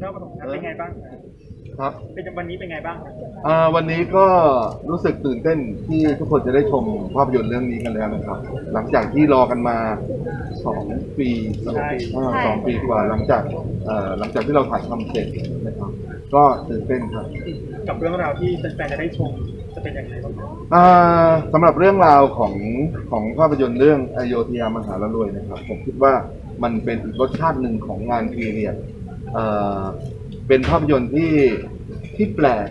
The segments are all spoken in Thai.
เล่าประสบการณ์เป็นไงบ้างครับเป็นวันนี้เป็นไงบ้างอ่าวันนี้ก็รู้สึกตื่นเต้นที่ทุกคนจะได้ชมภาพยนตร์เรื่องนี้กันแล้วนะครับ หลังจากที่รอกันมาสองปีใช่อ่าสองปีกว่าหลังจากเอ่อหลังจากที่เราถ่ายทำเสร็จนะครับ ก็ตื่นเต้นครับ กับเรื่องราวที่แฟนๆจะได้ชมจะเป็นยังไงบ้างครับอ่าสำหรับเรื่องราวของของภาพยนตร์เรื่องอโยธยามหาละรวยนะครับ ผมคิดว่ามันเป็นอีกรสชาติหนึ่งของงานพีเรียด เอ่อเป็นภาพยนตร์ที่ที่แปลก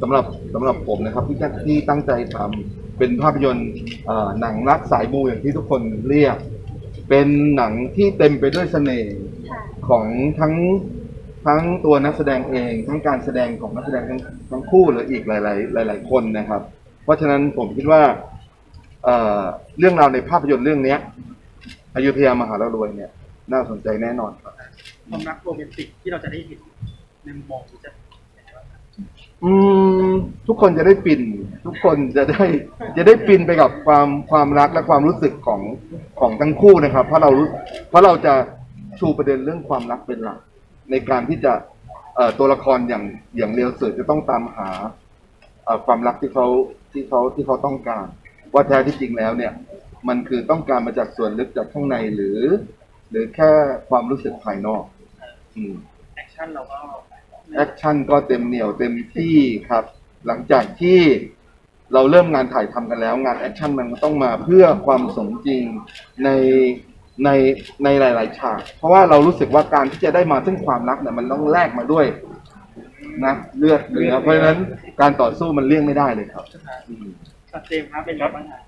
สำหรับสำหรับผมนะครับ ที่ที่ตั้งใจทำเป็นภาพยนตร์เอ่อหนังรักสายบูอย่างที่ทุกคนเรียก เป็นหนังที่เต็มไปด้วยเสน่ห์ของทั้งทั้งตัวนักแสดงเอง ทั้งการแสดงของนักแสดงทั้งทั้งคู่หรืออีกหลาย ๆ หลาย ๆ คนนะครับ เพราะฉะนั้นผมคิดว่าเเรื่องราวในภาพยนตร์เรื่องนี้อยุธยามหาละรวยเนี่ย น่าสนใจแน่นอนครับ ความรักโรแมนติกที่เราจะได้เห็นในมุมมองที่จะเป็นยังไงบ้างครับอืมทุกคนจะได้ปิน ทุกคนจะได้จะได้ปินไปกับความความรักและความรู้สึกของของทั้งคู่นะครับ เพราะเรารู้เพราะเราจะชูประเด็นเรื่องความรักเป็นหลัก ในการที่จะเอ่อตัวละครอย่างอย่างเรียวเสือจะต้องตามหาเอ่อความรักที่เขาที่เขาที่เขาต้องการ ว่าแท้ที่จริงแล้วเนี่ย มันคือต้องการมาจากส่วนลึกจากข้างในหรือ หรือแค่ความรู้สึกภายนอก อืมแอคชั่นเราก็แอคชั่นก็เต็มเหนียวเต็มที่ครับ หลังจากที่เราเริ่มงานถ่ายทำกันแล้ว งานแอคชั่นมันก็ต้องมาเพื่อความสมจริงในในในหลาย ๆ ฉาก เพราะว่าเรารู้สึกว่าการที่จะได้มาซึ่งความรักเนี่ยมันต้องแลกมาด้วย นะเลือดเนื้อเพราะฉะนั้นการต่อสู้มันเลี่ยงไม่ได้เลยครับ อืมตัดเจมส์ครับเป็นไงบ้างครับ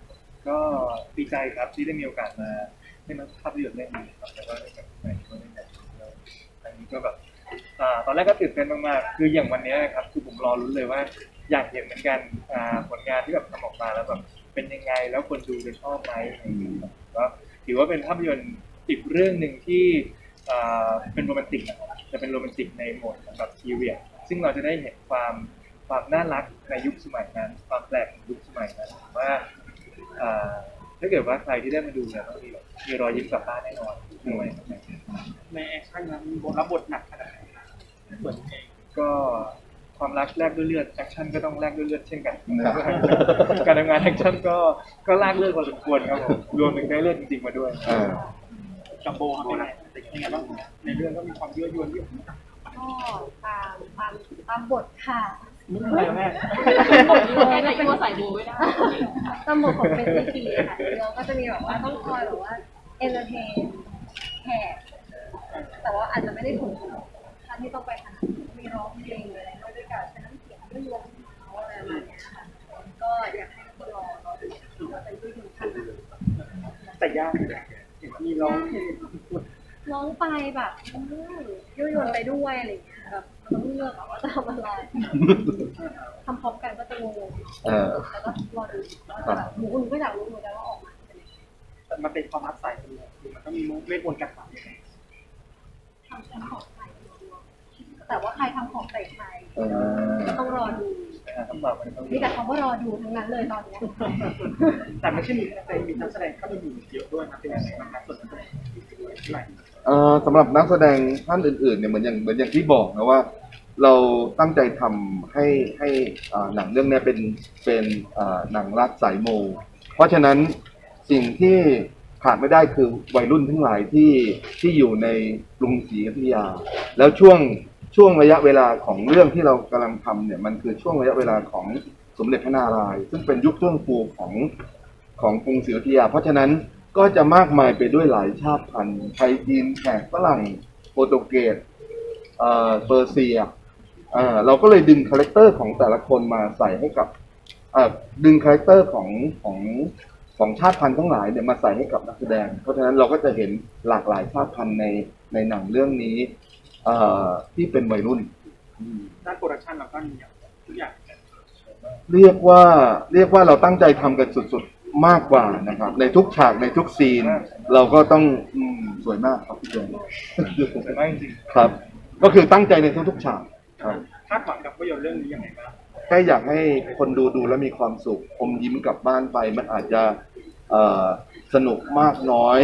ก็ดีใจครับที่ได้มีโอกาสมา เล่นภาพยนตร์เรื่องนี้ครับแล้วก็ได้กับแฟนก็ได้แบบแล้วอันนี้ก็แบบอ่าตอนแรกก็ตื่นเต้นมากๆคืออย่างวันนี้นะครับคือผมรอรุ้นเลยว่า อยากเห็นเหมือนกันอ่าผลงานที่แบบทำออกมาแล้วแบบเป็นยังไงแล้วคนดูจะชอบไหมอะไรอย่างเงี้ยครับก็ถือว่าเป็นภาพยนตร์อีกเรื่องหนึ่งที่อ่าเป็นโรแมนติกนะครับจะเป็นโรแมนติกในโหมดแบบพีเรียซึ่งเราจะได้เห็นความความน่ารักในยุคสมัยนั้น ความแปลกของยุคสมัยนั้นว่าอ่า ถ้าเกิดว่าใครที่ได้มาดูเนี่ยต้องมีแบบมีรอยยิ้มกลับบ้านแน่นอนด้วยในแอคชั่นนั้นมีบทรับบทหนักขนาดไหนครับส่วนเองก็ความรักแลกด้วยเลือดแอคชั่นก็ต้องแลกด้วยเลือดเช่นกันครับการทำงานแอคชั่นก็ก็ลากเลือดพอสมควรครับผมรวมถึงได้เลือดจริงๆมาด้วยอ่าจัมโบครับเป็นไงเป็นยังไงบ้างในเรื่องก็มีความยั่วยวนที่ก็ตามตามตามบทค่ะ อะไรแม่ไม่ได้ตัวใส่บูไม่ได้ตามบทของเป็นพิธีค่ะเราก็จะมีแบบว่าต้องคอยแบบว่าเอนเตอร์เทนแขกแต่ว่าอาจจะไม่ได้ถูกท่านที่ต้องไปทางมีร้องเพลงอะไรด้วยกันเป็นน้ำเสียงด้วยวงเขาอะไรประมาณเนี้ยค่ะก็อยากให้ทุกคนรอรอดูว่าเป็นที่ถึงขั้นแต่ยากนะมีร้องเพลงร้องไปแบบอืมยั่วยวนไปด้วยอะไรอย่างเงี้ยแบบ เราต้องเลือกอะว่าจะทำอะไรทำพร้อมกันก็จะงงเออๆแล้วก็รอดูว่าจะแบบหนูหนูก็อยากรู้เหมือนกันว่าออกมาเป็นยังไงแต่มันเป็นความรักสายเป็นเลยคือมันก็มีมุกเวทมนต์กัดฝังยังไงทำเป็นของใครแต่ว่าใครทำของใส่ใครเออต้องรอดูคำตอบมันต้องมีแต่คำว่ารอดูทั้งนั้นเลยตอนเนี้ย แต่ไม่ใช่มีแค่มีนักแสดงเข้าไปอยู่เยอะด้วยนะเป็นยังไงบ้างครับส่วนนักแสดงเท่าไหร่ เอ่อสำหรับนักแสดงท่านอื่นๆเนี่ยเหมือนอย่างเหมือนอย่างที่บอกนะว่า เราตั้งใจทำให้ให้อ่าหนังเรื่องเนี้ยเป็นเป็นอ่าหนังรักสายโม เพราะฉะนั้นสิ่งที่ขาดไม่ได้คือวัยรุ่นทั้งหลายที่ที่อยู่ในกรุงศรีอยุธยา แล้วช่วงช่วงระยะเวลาของเรื่องที่เรากำลังทำเนี่ยมันคือช่วงระยะเวลาของสมเด็จพระนารายณ์ซึ่งเป็นยุคเฟื่องฟูของ ของกรุงศรีอยุธยา เพราะฉะนั้น ก็จะมากมายไปด้วยหลายชาติพันธุ์ไทยจีนแขกฝรั่งโปรตุเกสเอ่อเปอร์เซียเอ่อเราก็เลยดึงคาแรคเตอร์ของแต่ละคนมาใส่ให้กับเอ่อดึงคาแรคเตอร์ของของของชาติพันธุ์ทั้งหลายเนี่ยมาใส่ให้กับนักแสดง เพราะฉะนั้นเราก็จะเห็นหลากหลายชาติพันธุ์ในในหนังเรื่องนี้เอ่อที่เป็นวัยรุ่น ด้านโปรดักชันเราก็มีอย่างทุกอย่าง เรียกว่าเรียกว่าเราตั้งใจทำกันสุดๆ มากกว่านะครับ ในทุกฉากในทุกซีน เราก็ต้องอืมสวยมากครับพี่เจนสวยมากจริงครับ ก็คือตั้งใจในทุกๆฉากครับคาดหวังกับภาพยนตร์เรื่องนี้ยังไงบ้างแค่อยากให้คนดูดูแล้วมีความสุขอมยิ้มกลับบ้านไปมันอาจจะเอ่อสนุกมากน้อย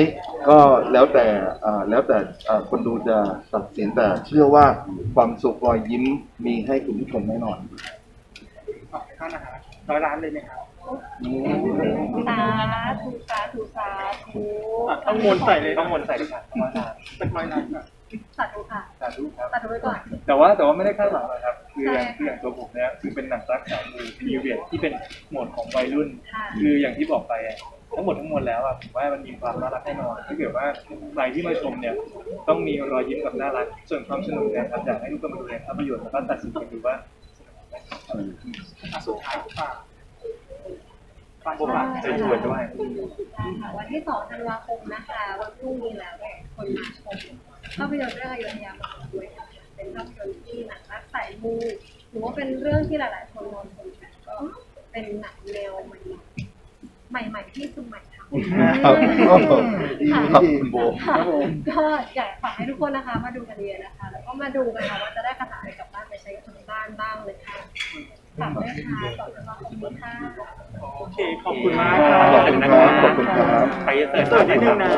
ก็แล้วแต่เอ่อแล้วแต่เอ่อคนดูจะตัดสินแต่เชื่อว่าความสุขรอยยิ้มมีให้คุณผู้ชมแน่นอน ขอบคุณท่านนะคะร้อยล้านเลยไหมครับสาธุสาธุสาธุอะต้องมนต์ใส่เลยต้องวนใส่เลยครับว่าสักร้อยล้านก่อนสาธุค่ะ สาธุครับ สาธุไว้ก่อน แต่ว่าแต่ว่าไม่ได้คาดหวังนะครับ คืออย่างใช่คืออย่างตัวผมเนี่ยคือเป็นหนังรักสามมือพีเรียดที่เป็นโหมดของวัยรุ่นค่ะคืออย่างที่บอกไปอะทั้งหมดทั้งมวลแล้วอะผมว่ามันมีความน่ารักแน่นอนถ้าเกิดว่าใครที่มาชมเนี่ย ต้องมีรอยยิ้มกับน่ารัก ส่วนความสนุกเนี่ยครับอยากให้ทุกคนมาดูในภาพยนตร์แล้วก็ตัดสินกันดูว่าอะ สุดท้ายฝากฝากผมฝากจะชวนด้วยค่ะวันที่สองธันวาคมนะคะ วันพรุ่งนี้แล้วเนี่ยคนมาชมภาพยนตร์เรื่องอยุธยามาด้วยค่ะเป็นภาพยนตร์ที่หนังรักสายมูถือว่าเป็นเรื่องที่หลาย ๆ คนมองชมกันก็เป็นหนังแนวใหม่ๆใหม่ ๆ ที่สมัย ครับโอ้โหดีครับคุณโบค่ะก็อยากฝากให้ทุกคนนะคะ มาดูกันเยอะนะคะ แล้วก็มาดูกันค่ะว่าจะได้คาถาอะไรกลับบ้านไปใช้กับทางบ้านบ้างเลยค่ะฝากด้วยค่ะต่อจากนี้ขอบคุณค่ะโอเคขอบคุณมากขอบคุณครับขอบคุณครับไปเสิร์ฟนิดนึงนะ